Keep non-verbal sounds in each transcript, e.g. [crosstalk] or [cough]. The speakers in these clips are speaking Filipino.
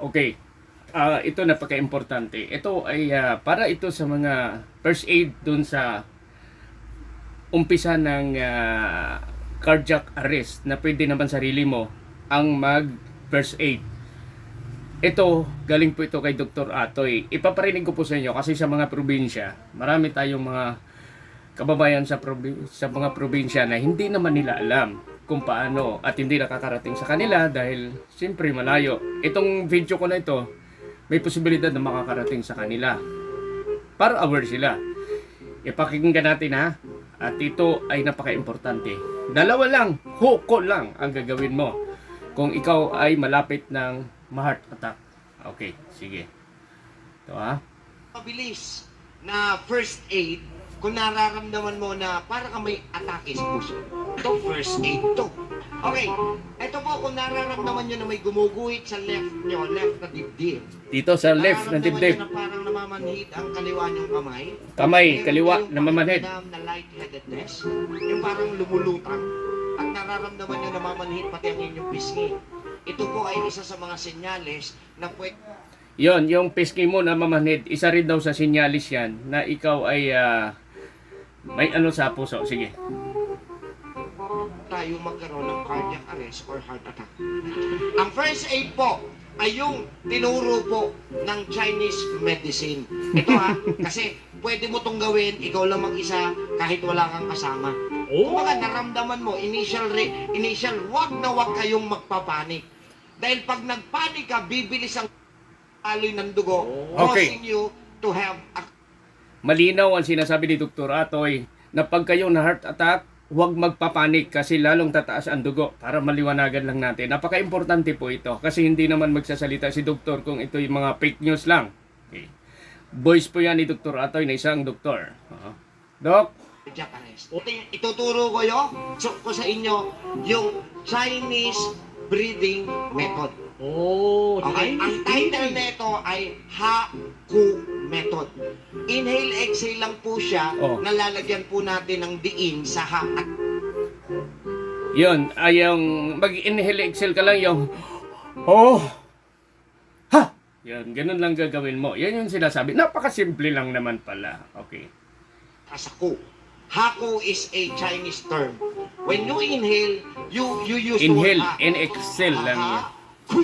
Okay. Ah, ito napaka-importante. Ito ay ah, para ito sa mga first aid dun sa umpisa ng ah, cardiac arrest na pwede naman sarili mo ang mag first aid. Ito, galing po ito kay Dr. Atoy. Ipaparinig ko po sa inyo kasi sa mga probinsya, marami tayong mga kababayan sa, probi- sa mga probinsya na hindi naman nila alam kung paano at hindi nakakarating sa kanila dahil siyempre malayo. Itong video ko na ito, may posibilidad na makakarating sa kanila. Para aware sila. Ipakinggan natin ha. At ito ay napaka-importante. Dalawa lang, huko lang ang gagawin mo. Kung ikaw ay malapit ng ma-heart attack. Okay, sige. Ito ha. mabilis na first aid kung nararamdaman mo na para ka may atake sa puso. Ito, first aid to. Okay, ito po kung nararamdaman nyo na may gumuguhit sa left nyo, left na dibdib. Dito sa left ng Nararamdaman dibdib. nyo na parang namamanhid ang kaliwa nyong kamay. Kamay, Meron kaliwa, kayong namamanhid. pakiramdam na lightheadedness, yung parang lumulutang. At nararamdaman nyo namamanhid pati ang inyong pisngi. Ito po ay isa sa mga senyales na pwede Yon, yung pisngi mo na mamanhid, isa rin daw sa sinyalis yan na ikaw ay ah, may ano sa puso. Sige. tayo magkaroon ng cardiac arrest or heart attack. Ang first aid po ay yung tinuro po ng Chinese medicine. Ito ha, [laughs] kasi pwede mo tong gawin, ikaw lang mag-isa, kahit wala kang kasama. Kung baka naramdaman mo, initial, re, initial, wag na wag kayong magpapanik. Dahil pag nagpanik ka, bibilis ang aloy ng dugo, Okay. causing you to have a Malinaw ang sinasabi ni Dr. Atoy na pag kayo na heart attack, huwag magpapanik kasi lalong tataas ang dugo para maliwanagan lang natin. Napaka-importante po ito kasi hindi naman magsasalita si doktor kung ito yung mga fake news lang. Okay. Voice po yan ni Dr. Atoy na isang doktor. Cardiac arrest. Ito- Ituturo ko yo, so, ko sa inyo yung Chinese breathing method. Oh, Okay, ang title nito ay Ha-Ku method. Inhale, exhale lang po siya, Oh. nalalagyan po natin ng diin sa ha at yun, ay yung mag-inhale, exhale ka lang yung Oh! Ha! Yan, ganun lang gagawin mo. Yan yung sinasabi. Napakasimple lang naman pala. Okay. sa ku. Ha-ku is a Chinese term. When you inhale, you you use Inhale ha. and exhale lang yan. Ha-ku.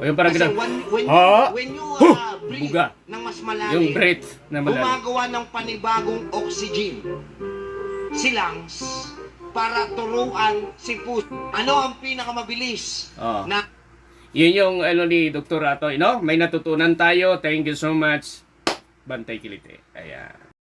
O yung parang Kasi ganun. when, when, Ha? when you Huh! uh, breathe Buga. ng mas malalim, Yung breath na malalim. gumagawa ng panibagong oxygen si lungs para turuan si puso. Ano ang pinakamabilis Oh. na Yun yung ano ni Dr. Atoy, no? May natutunan tayo. Thank you so much. Bantay Kilite. Ayan.